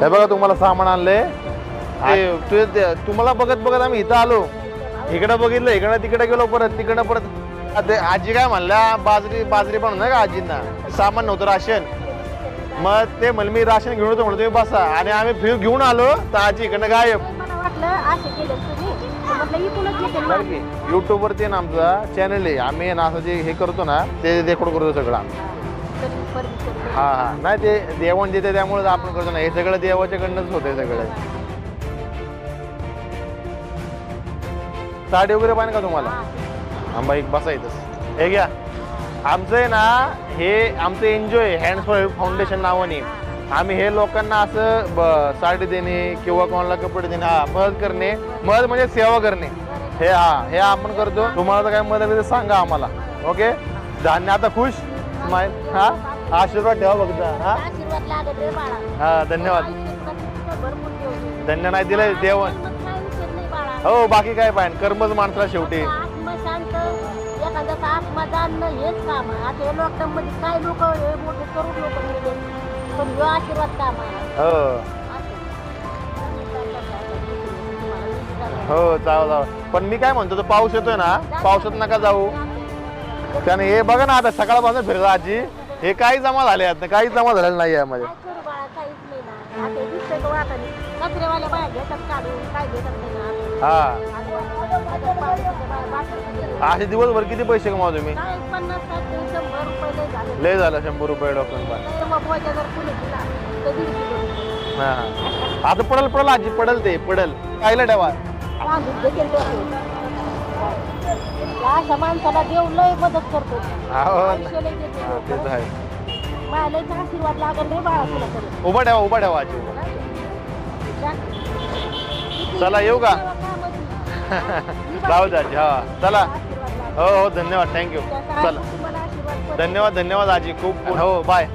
हे बघा तुम्हाला सामान ते- तुम्हाला बघत बघत आम्ही इथं आलो. इकडं बघितलं इकडं तिकडे गेलो परत तिकडं परत ते आजी काय म्हणल्या बाजरी बाजरी पण नाही का आजींना? सामान नव्हतं राशन. मग ते म्हणलं मी राशन घेऊन येतो म्हणलं तुम्ही बसा. आणि आम्ही फिर घेऊन आलो तर आजी इकडनं गायब. मला वाटलं असे केले तुम्ही तर म्हटलं इथूनच येते बरं की युट्यूब वरती ना आमचा चॅनल आहे. आम्ही ना असं जे हे करतो ना ते रेकॉर्ड करतो सगळं हा हा. नाही ते देवण देते त्यामुळे आपण करतो ना. हे सगळं देवाच्याकडनंच होतंय सगळं. साडी वगैरे पाहिजे का तुम्हाला? आंबा एक बसा इथं. हे घ्या. आमचं आहे ना हे आमचं एन्जॉय हँड्स फॉर फाउंडेशन नावाने आम्ही हे लोकांना असं ब- साडी देणे किंवा कोणाला कपडे देणे हा मदत करणे. मदत म्हणजे सेवा करणे. हे हा हे आपण करतो. तुम्हाला तर काय मदत सांगा आम्हाला. ओके? धान्य आता खुश? स्माईल हा? आशीर्वाद ठेवा बघता हा? आशीर्वाद लागत रे बाळा. हा धन्यवाद. भरपूर. धन्य नाही दिलंय देवण मग काय विषय नाही बाळा. हो बाकी काय पाहिजे? कर्मच माणसाला शेवटी. आत्मा शांत एखाद्याचा आत्मा जाणणं हेच काम. आहे आता लॉकडाऊन मध्ये काय लोक हे मोठे करून लोक मिळते पण ह्यो आशीर्वाद काम आहे. हो. हो जाऊ जाऊ पण मी काय म्हणतो तो पाऊस येतोय ना पावसात नका जाऊ त्याने हे बघा ना आता सकाळपासून फिरला आजी. हे काही जमा झाले आहेत काही जमा झालेलं नाही यामध्ये. हा असे दिवसभर किती पैसे कमाव तुम्ही? लय झाले. शंभर रुपये डॉक्टर हा हा. आता पडल पडल आजी पडल ते पडल. पाहिलं ठेवा. अशा माणसाला देव लय मदत करतो. हो ना. आयुष्य लय देतो. हा, ते तर आहे. बाळा लयच आशीर्वाद लागल रे बाळा तुला तरी. उभा ठेवा उभा ठेवा आजी उभा. जा. चला येऊ का? द्या आजी हा. चला. हो हो धन्यवाद. थँक्यू चला. धन्यवाद धन्यवाद आजी. खूप हो. बाय